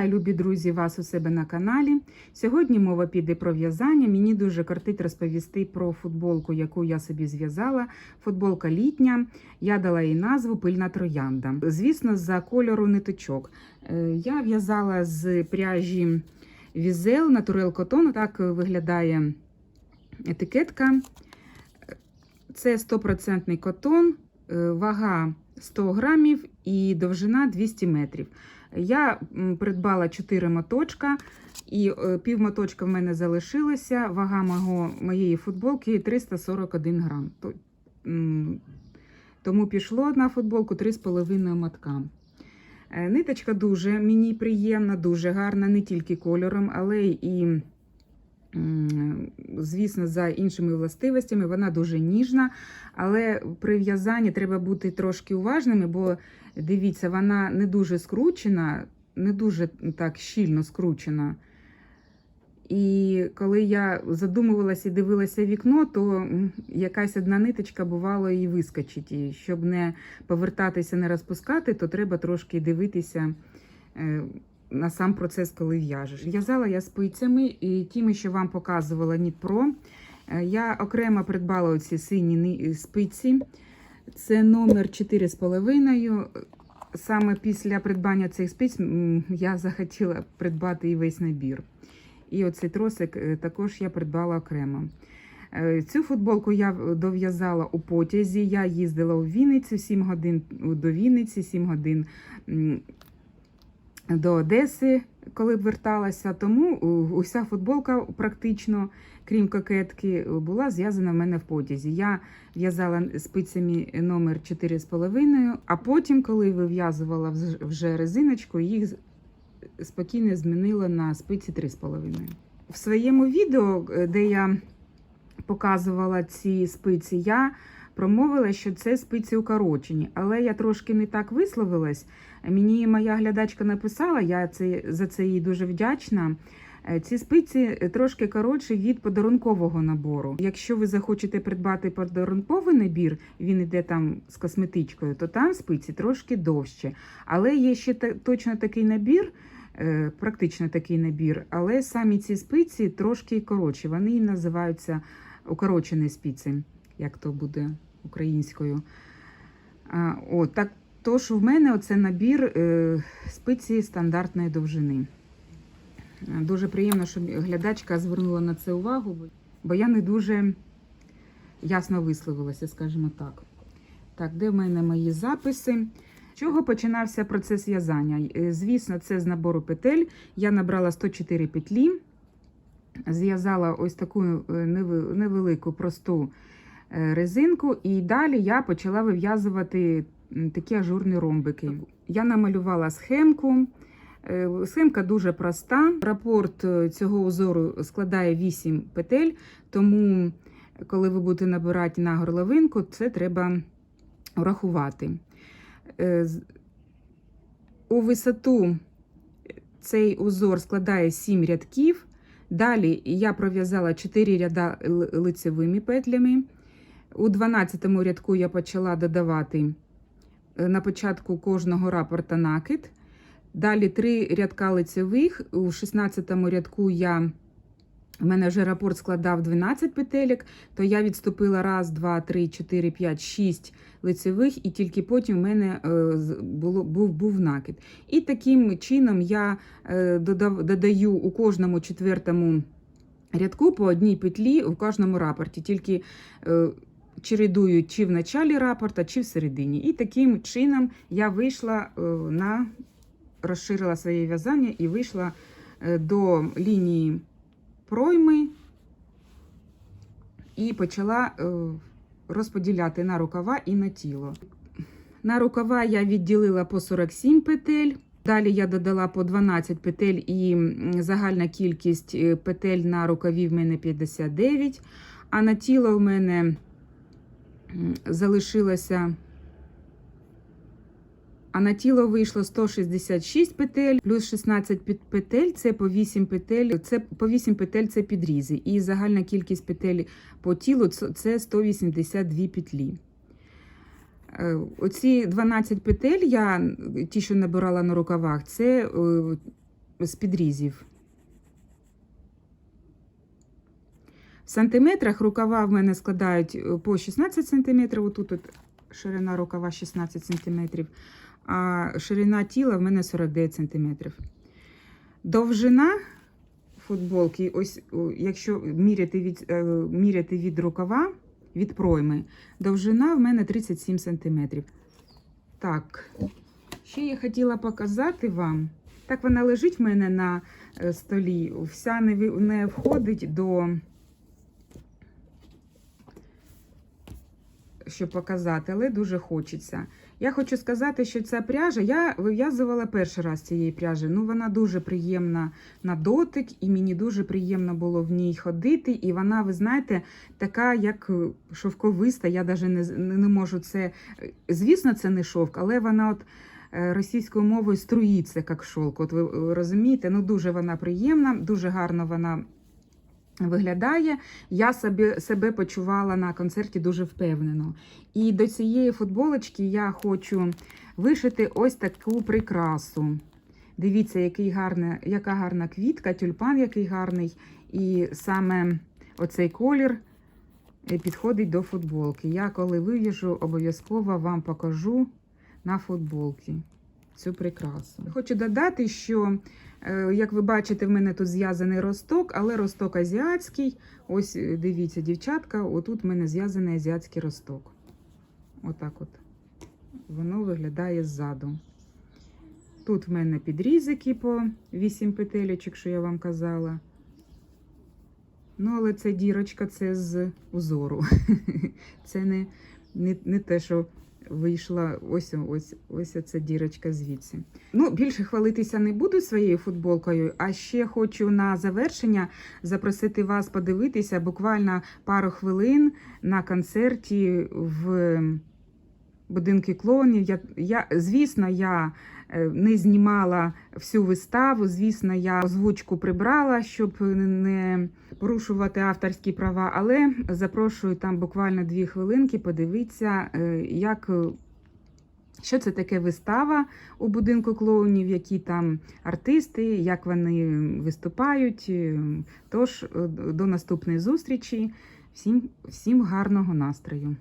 Вітаю, любі друзі, вас у себе на каналі. Сьогодні мова піде про в'язання. Мені дуже кортить розповісти про футболку, яку я собі зв'язала. Футболка літня. Я дала їй назву Пильна троянда. Звісно, за кольору ниточок. Е, Я в'язала з пряжі Візел Натурел Котон. Так виглядає етикетка. Це 100% котон, е, вага 100 грамів і довжина 200 метрів. Я придбала 4 моточка, і е, пів моточка в мене залишилося. Вага мого, моєї футболки 341 грам. Тому пішло на футболку 3,5 мотка. Е, Ниточка дуже мені приємна, дуже гарна, не тільки кольором, але і, звісно, за іншими властивостями. Вона дуже ніжна, але при в'язанні треба бути трошки уважними, бо Дивіться, вона не дуже скручена, не дуже так щільно скручена. І коли я задумувалася і дивилася вікно, то якась одна ниточка бувало і вискочить. І щоб не повертатися, не розпускати, то треба трошки дивитися е, на сам процес, коли в'яжеш. В'язала я спицями, і тими, що вам показувала Нітпро. Е, Я окремо придбала оці сині спиці. Це номер 4,5. Саме після придбання цих спиць я захотіла придбати і весь набір. І оцей тросик е, також я придбала окремо. Е, Цю футболку я дов'язала у потязі. Я їздила у Вінницю 7 годин до Вінниці, 7 годин до Одеси, коли б верталася. Тому е, уся футболка практично, крім кокетки, була зв'язана в мене в потязі. Я в'язала спицями номер 4,5, а потім, коли вив'язувала вже резиночку, їх спокійно змінила на спиці 3,5. В своєму відео, е, де я показувала ці спиці, я промовила, що це спиці укорочені, але я трошки не так висловилась. Мені моя глядачка написала, я це, за це їй дуже вдячна. Е, Ці спиці трошки коротші від подарункового набору. Якщо ви захочете придбати подарунковий набір, він іде там з косметичкою, то там спиці трошки довші. Але є ще точно такий набір, е, практично такий набір, але самі ці спиці трошки коротші. Вони називаються укорочені спиці, як то буде українською. От, так, тож в мене оце набір е, спиці стандартної довжини. Дуже приємно, що глядачка звернула на це увагу, бо- я не дуже ясно висловилася, скажімо так. Так, де в мене мої записи? З чого починався процес в'язання? Е, Звісно, це з набору петель. Я набрала 104 петлі, зв'язала ось таку е, невелику просту резинку, і далі я почала вив'язувати такі ажурні ромбики. Я намалювала схемку. Е, Схемка дуже проста. Рапорт е, цього узору складає 8 петель, тому коли ви будете набирати на горловинку, це треба врахувати. Е, У висоту цей узор складає 7 рядків. Далі я пров'язала 4 ряда лицевими петлями. У 12 рядку я почала додавати на початку кожного рапорта накид. Далі три рядка лицевих. У 16 рядку я, в мене вже рапорт складав 12 петелек, то я відступила раз, два, три, чотири, п'ять, шість лицевих, і тільки потім в мене е, було, був, був накид. І таким чином я е, додав, додаю у кожному четвертому рядку по одній петлі у кожному рапорті. Тільки е, чередую чи в началі рапорта, чи в середині. І таким чином я вийшла е, на розширила своє в'язання і вийшла е, до лінії пройми і почала е, розподіляти на рукава і на тіло. На рукава я відділила по 47 петель. Далі я додала по 12 петель, і загальна кількість петель на рукаві в мене 59, а на тіло в мене залишилося а на тіло вийшло 166 петель, плюс 16 петель це по 8 петель. Це по 8 петель це підрізи. І загальна кількість петель по тілу це- це 182 петлі. Е, Оці 12 петель, я ті, що набирала на рукавах, це е, з підрізів. Сантиметрах рукава в мене складають е, по 16 сантиметрів. Отут от ширина рукава 16 сантиметрів, а ширина тіла в мене 49 сантиметрів. Довжина футболки, ось якщо міряти від, е, міряти від рукава, від пройми, довжина в мене 37 сантиметрів. Так, ще я хотіла показати вам. Так вона лежить в мене на е, столі, вся не входить до. Щоб показати, але дуже хочеться. Я хочу сказати, що ця пряжа, я вив'язувала перший раз цієї пряжі. Ну, вона дуже приємна на дотик, і мені дуже приємно було в ній ходити. І вона, ви знаєте, така, як е, шовковиста. Я навіть не, не можу це. е, Звісно, це не шовк, але вона от е, російською мовою струїться, як шовк. От ви розумієте, ну дуже вона приємна, дуже гарно вона. Виглядає, я собі, себе почувала на концерті дуже впевнено. І до цієї футболочки я хочу вишити ось таку прикрасу. Дивіться, який гарна, яка гарна квітка, тюльпан який гарний. І саме оцей колір е, підходить до футболки. Я коли вив'яжу, обов'язково вам покажу на футболці цю прикрасу. Хочу додати, що, е, як ви бачите, в мене тут зв'язаний росток, але росток азіатський. Ось е, дивіться, дівчатка, отут в мене зв'язаний азіатський росток. Отак от. Воно виглядає ззаду. Тут в мене підрізики по 8 петелечок, що я вам казала. Ну, але це дірочка, це з узору. Це не, не, не те, що вийшла ось ось ось ця дірочка звідси. Ну, більше хвалитися не буду своєю футболкою, а ще хочу на завершення запросити вас подивитися буквально пару хвилин на концерті в будинку клоунів. Я, я, звісно, я е, не знімала всю виставу. Звісно, я озвучку прибрала, щоб не порушувати авторські права, але запрошую там буквально дві хвилинки подивитися, е, як. е, Що це таке вистава у будинку клоунів, які там артисти, як вони виступають. Тож до наступної зустрічі. Всім, всім гарного настрою.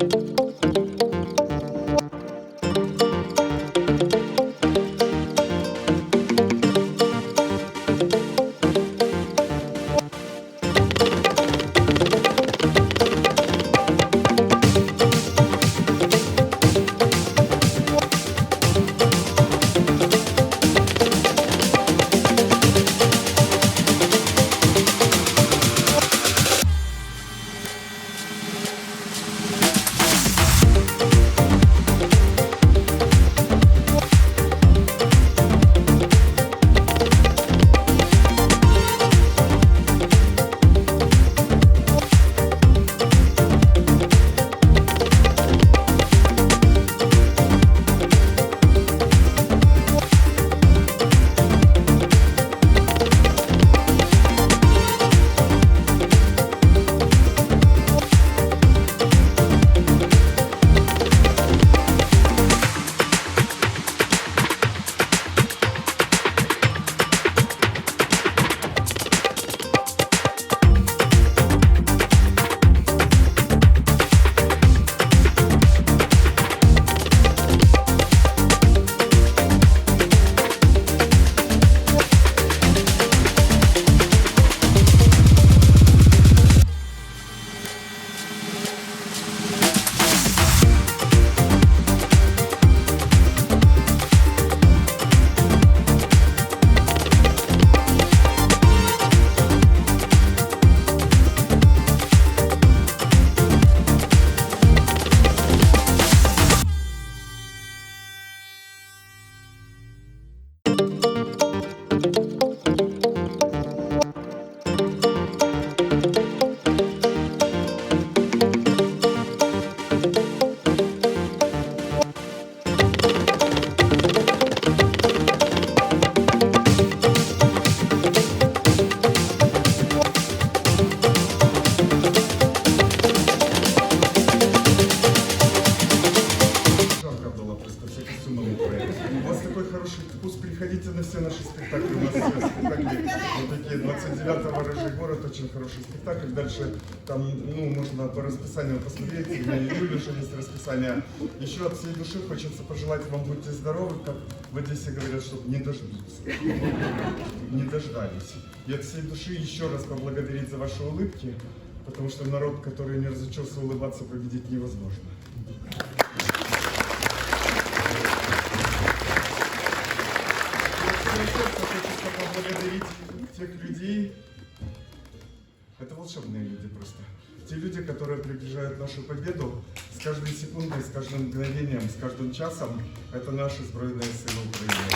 Thank you. Хороший спектакль. Дальше там, ну, можно по расписанию посмотреть. У меня и Юля уже есть расписание. Еще от всей души хочется пожелать вам будьте здоровы, как в Одессе говорят, чтобы не дождутся. Не дождались. И от всей души еще раз поблагодарить за ваши улыбки, потому что народ, который не разучился улыбаться, победить невозможно. Сердца хочется поблагодарить тех людей. Это волшебные люди просто. Те люди, которые приближают нашу победу с каждой секундой, с каждым мгновением, с каждым часом. Это наши Збройные силы Украины.